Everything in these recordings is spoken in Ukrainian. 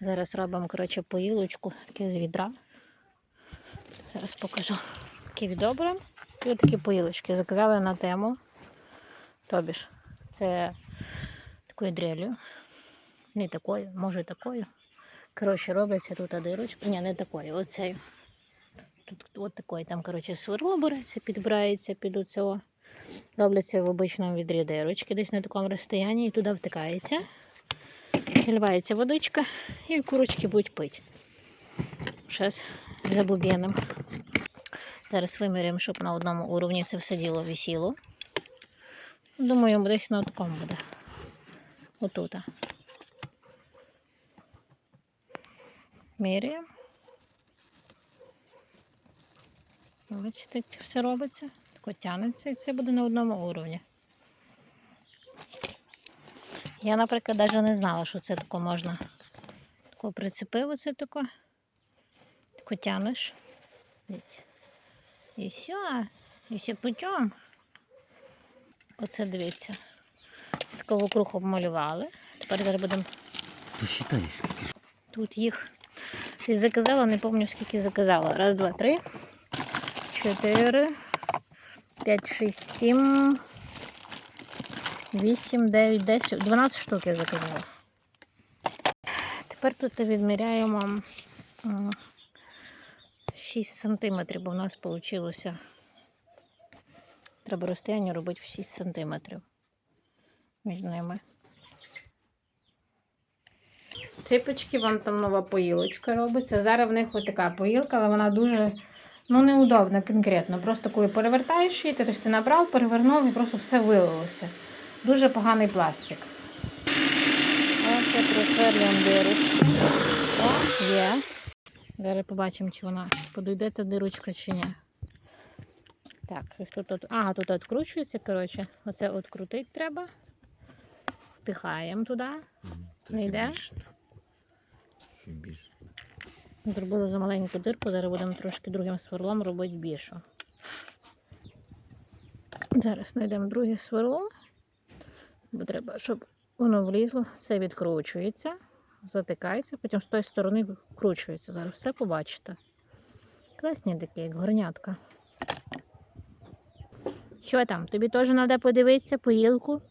Зараз робимо, коротше, поїлочку з відра. Зараз покажу. Такі відро. І такі поїлочки заказали на тему. Тобі ж, це такою дрелью. Не такою, може такою. Коротше, робиться тут дирочка. Ні, не такою, оцею. Тут от такої, там, коротше, сверло береться, підбирається під оцього. Робляться в обичному відрі дирочки, десь на такому розстоянні, і туди втикається. Вливається водичка і курочки будуть пити. Зараз забуб'яним. Зараз виміряємо, щоб на одному уровні це все діло висіло. Думаю, десь на такому буде. Отут. Міряємо. Бачите, це все робиться. Тако тягнеться і це буде на одному уровні. Я, наприклад, навіть не знала, що це тако можна. Тако прицепив оце тако. Тако тянеш. Дивіться. І все. І все путем. Оце дивіться. Це тако вокруг обмалювали. Тепер зараз будемо Посчитай, скільки. Тут їх щось заказала, не пам'ятаю скільки заказала. Раз, два, три, чотири, п'ять, шість, сім, вісім, дев'ять, десять, дванадцять штук я заказала. Тепер тут відміряємо м, 6 сантиметрів, бо в нас вийшло. Треба розстояння робити в 6 сантиметрів між ними. Ципочки, вам там нова поїлочка робиться. Зараз в них ось така поїлка, але вона дуже ну, неудобна конкретно. Просто коли перевертаєш її, тобто ти набрав, перевернув і просто все вилилося. Дуже поганий пластик. Ось я просверлюємо дирочку. О, є. Зараз побачимо, чи вона подойде та дирочка чи ні. Так, щось тут. от- Ага, тут відкручується, коротше. Оце відкрутити треба. Впихаємо туди. Не йде? Зробили за маленьку дирку, зараз будемо трошки другим сверлом робити більше. Зараз знайдемо друге сверло, бо треба, щоб воно влізло, все відкручується, затикається, потім з тої сторони вкручується. Зараз все побачите. Класні такі, як горнятка. Що там? Тобі теж треба подивитися поїлку?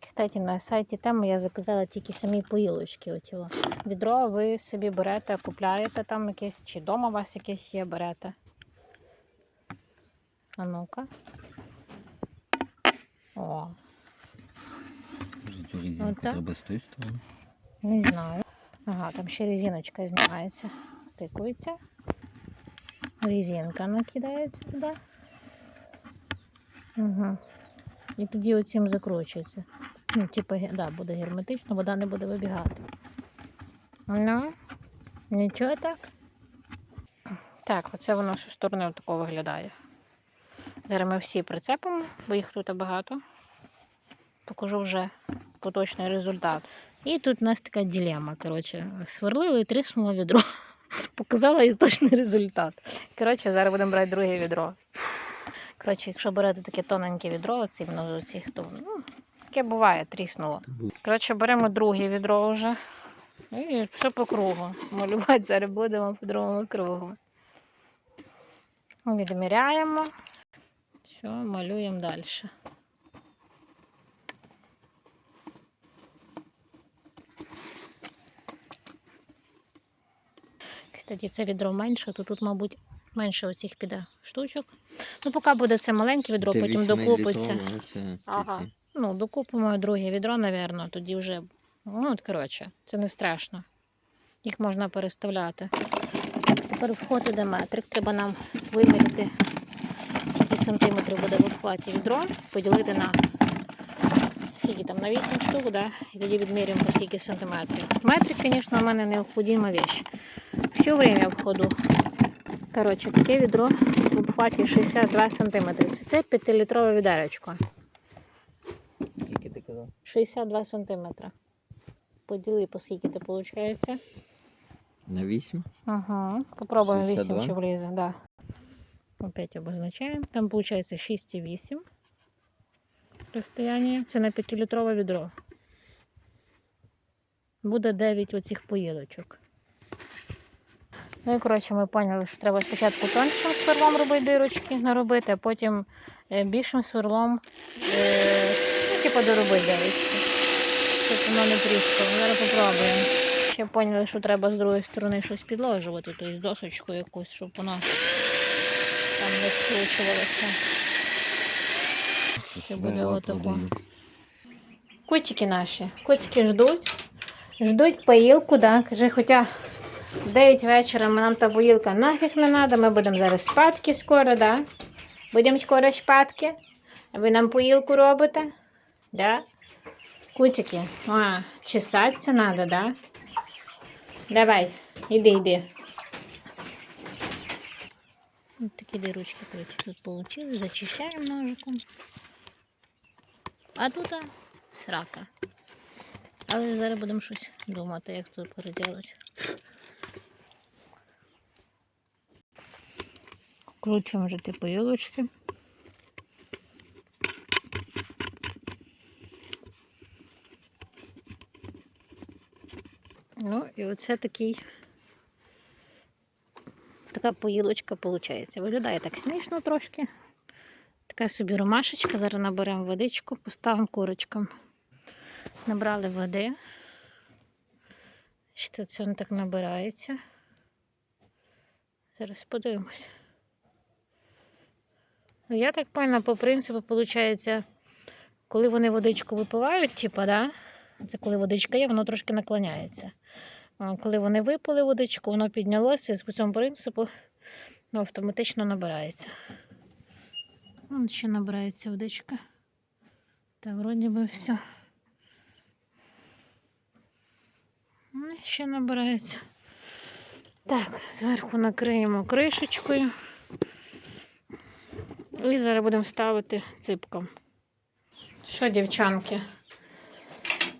Кстати, на сайті теми я заказала тільки самі поїлочки. Оті. Відро ви собі берете, купляєте там якесь, чи вдома у вас якесь є, берете. А ну-ка. О, Може цю резинку Отак. треба з тої сторони? не знаю. Ага, там ще резиночка знімається. Тикується. Резинка накидається туди. Угу. І тоді оцим закручується. Ну, типу, да, буде герметично, вода не буде вибігати. Ну, нічого так. Так, оце воно з сторони отако виглядає. Зараз ми всі прицепимо, бо їх тут багато. Покажу вже поточний результат. І тут у нас така дилема. Коротше, сверлили і тріснуло відро. Показала і точний результат. Коротше, зараз будемо брати друге відро. Коротше, якщо берете таке тоненьке відро, оці з усіх, то ну, таке буває, тріснуло. Коротше, беремо друге відро вже. І все по кругу. Малювати зараз будемо по другому кругу. Відміряємо. Все, малюємо далі. Кстати, це відро менше, то тут, мабуть, менше оцих піде штучок. Ну, поки буде це маленьке відро, Це потім докупиться. це Ага. Ну, докупимо друге відро, напевно, тоді вже. Ну, от, коротше, це не страшно. Їх можна переставляти. Тепер вход іде метрик. Треба нам виміряти, скільки сантиметрів буде в обхваті відро, поділити на скільки там, на 8 штук, да? і тоді відміряємо по скільки сантиметрів. Метрик, звісно, у мене необхідна вещь. Все время в ходу. Коротше, таке відро в обхваті 62 см. Це, це 5-літрове відеречко. Скільки ти казав? 62 сантиметра. Поділи, по скільки це виходить. На 8? Ага. Попробуємо 8 чи влізе, да. Опять обозначаємо. Там виходить 6,8. розстояння. Це на 5-літрове відро. Буде 9 оцих поїлочок. Ну і коротше, ми поняли, що треба спочатку тоншим сверлом робити дирочки, наробити, а потім е, більшим сверлом е, ну, типу, доробити дирочки. Щоб воно не тріскало. Зараз попробуємо. Ще поняли, що треба з другої сторони щось підложувати, тобто досочку якусь, щоб воно там не скручувалося. Це буде отако. Котики наші. Котики ждуть. Ждуть поїлку, да. Каже, хоча 9 вечора нам та поїлка нафіг не треба, ми будемо зараз спадки скоро, да? Будемо скоро спадки. А ви нам поїлку робите? Да? Кутики, а, чесатися треба, да? Давай, іди, іди. Ось такі дирочки коротше, тут получили, зачищаємо ножиком. А тут срака. Але зараз будемо щось думати, як тут переділати. Кручуємо вже ті поїлочки. Ну і оце такий. Така поїлочка виходить. Виглядає так смішно трошки. Така собі ромашечка. Зараз наберемо водичку, поставимо курочкам. Набрали води. Що це воно так набирається. Зараз подивимось. Ну, я так поняла, по принципу, виходить, коли вони водичку випивають, типа, да? це коли водичка є, воно трошки наклоняється. Коли вони випили водичку, воно піднялося, і по цьому принципу ну, автоматично набирається. Вон ще набирається водичка. Та вроді би все. Ну, Ще набирається. Так, зверху накриємо кришечкою. І зараз будемо ставити ципком. Що, дівчанки?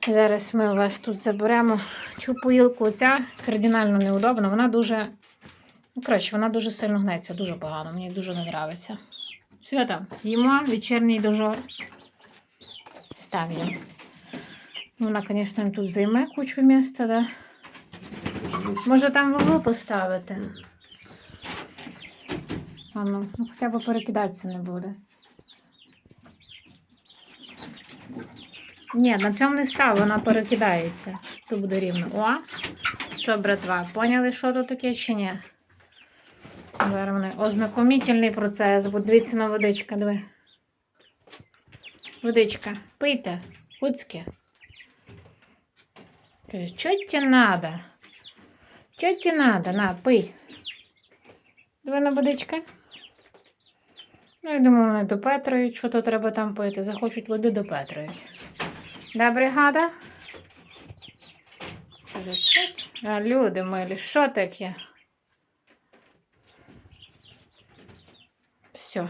Зараз ми вас тут заберемо цю поїлку. Ця кардинально неудобна. Вона дуже. Ну, коротше, вона дуже сильно гнеться, дуже погано. Мені дуже не подобається. Що там? Їмо вечірній дожор. Ставимо. Вона, звісно, тут займе кучу місця, да? Може там вуглу поставити? Ну, ну хоча б перекидатися не буде. Ні, на цьому не став, вона перекидається. Тут буде рівно. О! Що, братва, поняли, що тут таке чи ні? Вони процес, дивіться на водичка, диви. Водичка, пийте. Кажу, Що тебе надо? Що тебе надо? На, пий. Диви на водичка. Ну, я думаю, вони допетрують, що то треба там пити. Захочуть води допетрують. Да, бригада? А, люди милі, що таке? Все.